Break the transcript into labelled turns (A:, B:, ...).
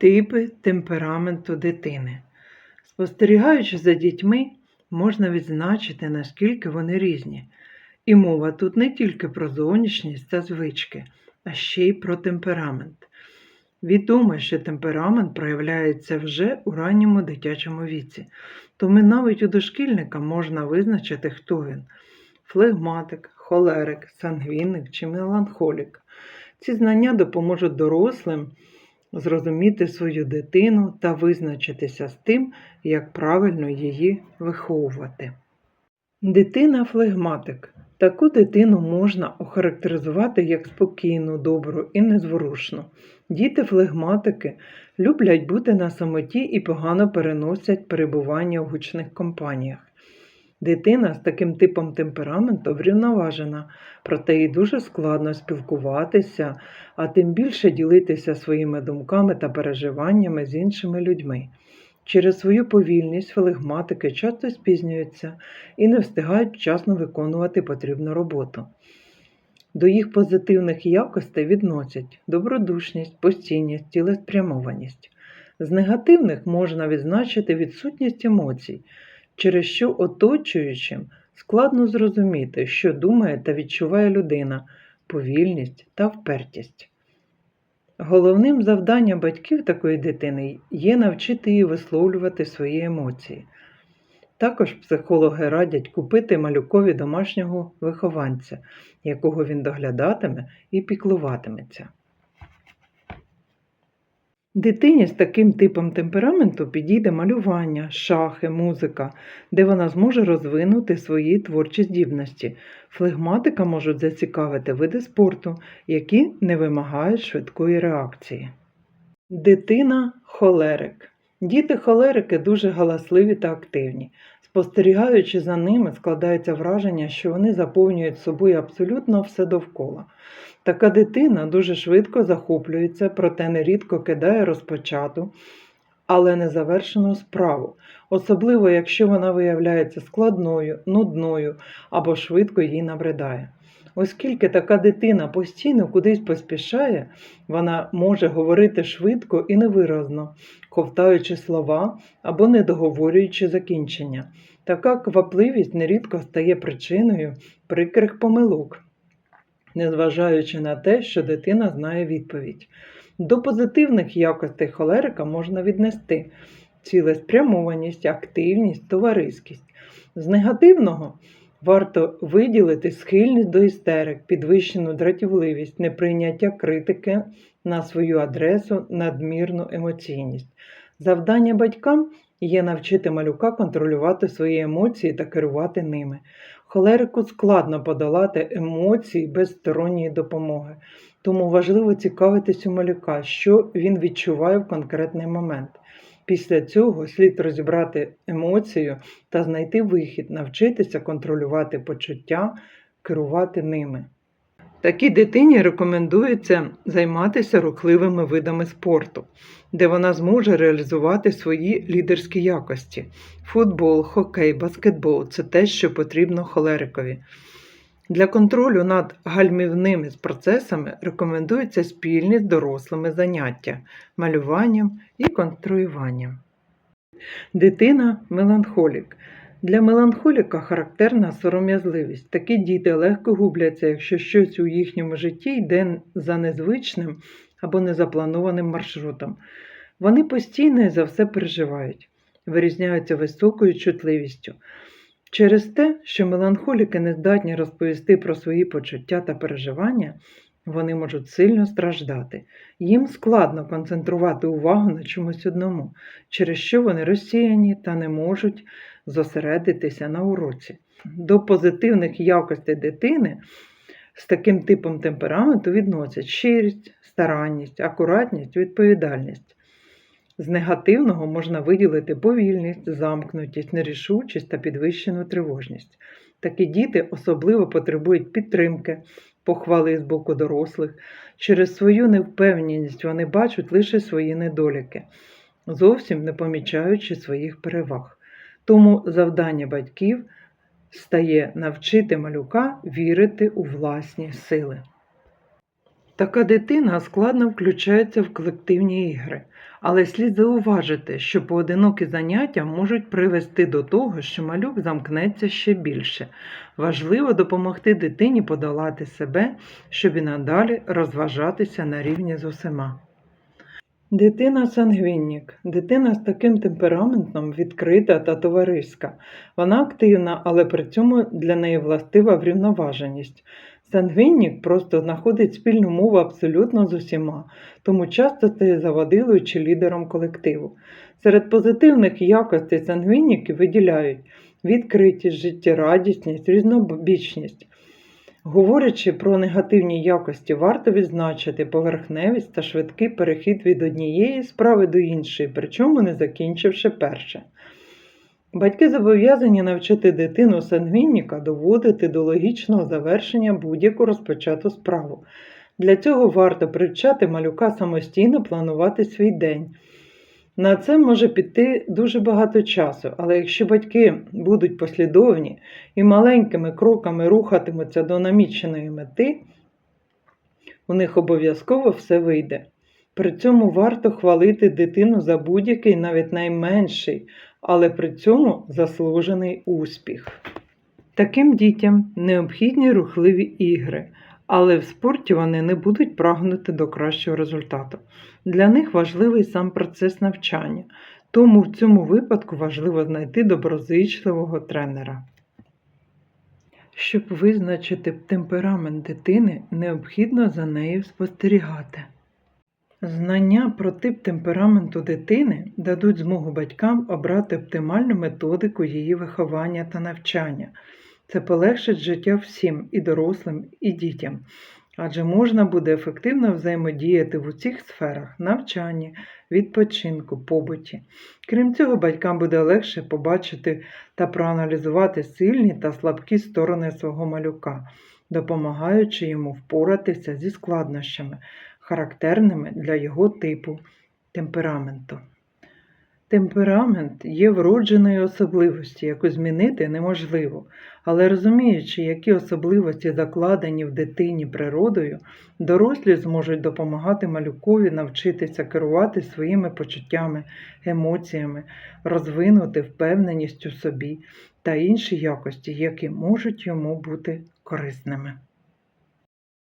A: Типи темпераменту дитини. Спостерігаючи за дітьми, можна відзначити, наскільки вони різні. І мова тут не тільки про зовнішність та звички, а ще й про темперамент. Відомо, що темперамент проявляється вже у ранньому дитячому віці, тому навіть у дошкільника можна визначити, хто він флегматик, холерик, сангвіник чи меланхолік. Ці знання допоможуть дорослим зрозуміти свою дитину та визначитися з тим, як правильно її виховувати. Дитина флегматик. Таку дитину можна охарактеризувати як спокійну, добру і незворушну. Діти флегматики люблять бути на самоті і погано переносять перебування у гучних компаніях. Дитина з таким типом темпераменту врівноважена, проте їй дуже складно спілкуватися, а тим більше ділитися своїми думками та переживаннями з іншими людьми. Через свою повільність флегматики часто спізнюються і не встигають вчасно виконувати потрібну роботу. До їх позитивних якостей відносять добродушність, постійність, цілеспрямованість. З негативних можна відзначити відсутність емоцій, через що оточуючим складно зрозуміти, що думає та відчуває людина, повільність та впертість. Головним завданням батьків такої дитини є навчити її висловлювати свої емоції. Також психологи радять купити малюкові домашнього вихованця, якого він доглядатиме і піклуватиметься. Дитині з таким типом темпераменту підійде малювання, шахи, музика, де вона зможе розвинути свої творчі здібності. Флегматика можуть зацікавити види спорту, які не вимагають швидкої реакції. Дитина холерик. Діти холерики дуже галасливі та активні. Спостерігаючи за ними, складається враження, що вони заповнюють собою абсолютно все довкола. Така дитина дуже швидко захоплюється, проте нерідко кидає розпочату, але незавершену справу, особливо якщо вона виявляється складною, нудною або швидко їй набридає. Оскільки така дитина постійно кудись поспішає, вона може говорити швидко і невиразно, ковтаючи слова або не договорюючи закінчення. Така квапливість нерідко стає причиною прикрих помилок, незважаючи на те, що дитина знає відповідь. До позитивних якостей холерика можна віднести цілеспрямованість, активність, товариськість. З негативного варто виділити схильність до істерик, підвищену дратівливість, неприйняття критики на свою адресу, надмірну емоційність. Завдання батькам є навчити малюка контролювати свої емоції та керувати ними. Холерику складно подолати емоції без сторонньої допомоги, тому важливо цікавитись у малюка, що він відчуває в конкретний момент. Після цього слід розібрати емоцію та знайти вихід, навчитися контролювати почуття, керувати ними. Такій дитині рекомендується займатися рухливими видами спорту, де вона зможе реалізувати свої лідерські якості. Футбол, хокей, баскетбол це те, що потрібно холерикові. Для контролю над гальмівними процесами рекомендується спільні з дорослими заняття малюванням і конструюванням. Дитина меланхолік. Для меланхоліка характерна сором'язливість. Такі діти легко губляться, якщо щось у їхньому житті йде за незвичним або незапланованим маршрутом. Вони постійно і за все переживають, вирізняються високою чутливістю. Через те, що меланхоліки не здатні розповісти про свої почуття та переживання, вони можуть сильно страждати. Їм складно концентрувати увагу на чомусь одному, через що вони розсіяні та не можуть зосередитися на уроці. До позитивних якостей дитини з таким типом темпераменту відносять щирість, старанність, акуратність, відповідальність. З негативного можна виділити повільність, замкнутість, нерішучість та підвищену тривожність. Такі діти особливо потребують підтримки, похвали з боку дорослих. Через свою невпевненість вони бачать лише свої недоліки, зовсім не помічаючи своїх переваг. Тому завдання батьків стає навчити малюка вірити у власні сили. Така дитина складно включається в колективні ігри, але слід зауважити, що поодинокі заняття можуть привести до того, що малюк замкнеться ще більше. Важливо допомогти дитині подолати себе, щоб і надалі розважатися на рівні з усіма. Дитина сангвінік. Дитина з таким темпераментом відкрита та товариська. Вона активна, але при цьому для неї властива врівноваженість. Сангвінік просто знаходить спільну мову абсолютно з усіма, тому часто стає заводилою чи лідером колективу. Серед позитивних якостей сангвініків виділяють відкритість, життєрадісність, різнобічність. Говорячи про негативні якості, варто відзначити поверхневість та швидкий перехід від однієї справи до іншої, причому не закінчивши перше. Батьки зобов'язані навчити дитину сангвініка доводити до логічного завершення будь-яку розпочату справу. Для цього варто привчати малюка самостійно планувати свій день. На це може піти дуже багато часу, але якщо батьки будуть послідовні і маленькими кроками рухатимуться до наміченої мети, у них обов'язково все вийде. При цьому варто хвалити дитину за будь-який, навіть найменший, але при цьому заслужений успіх. Таким дітям необхідні рухливі ігри, але в спорті вони не будуть прагнути до кращого результату. Для них важливий сам процес навчання, тому в цьому випадку важливо знайти доброзичливого тренера. Щоб визначити темперамент дитини, необхідно за нею спостерігати. Знання про тип темпераменту дитини дадуть змогу батькам обрати оптимальну методику її виховання та навчання. Це полегшить життя всім і дорослим, і дітям, адже можна буде ефективно взаємодіяти в усіх сферах навчанні, відпочинку, побуті. Крім цього, батькам буде легше побачити та проаналізувати сильні та слабкі сторони свого малюка, допомагаючи йому впоратися зі складнощами, характерними для його типу темпераменту. Темперамент є вродженою особливістю, яку змінити неможливо, але розуміючи, які особливості закладені в дитині природою, дорослі зможуть допомагати малюкові навчитися керувати своїми почуттями, емоціями, розвинути впевненість у собі та інші якості, які можуть йому бути корисними.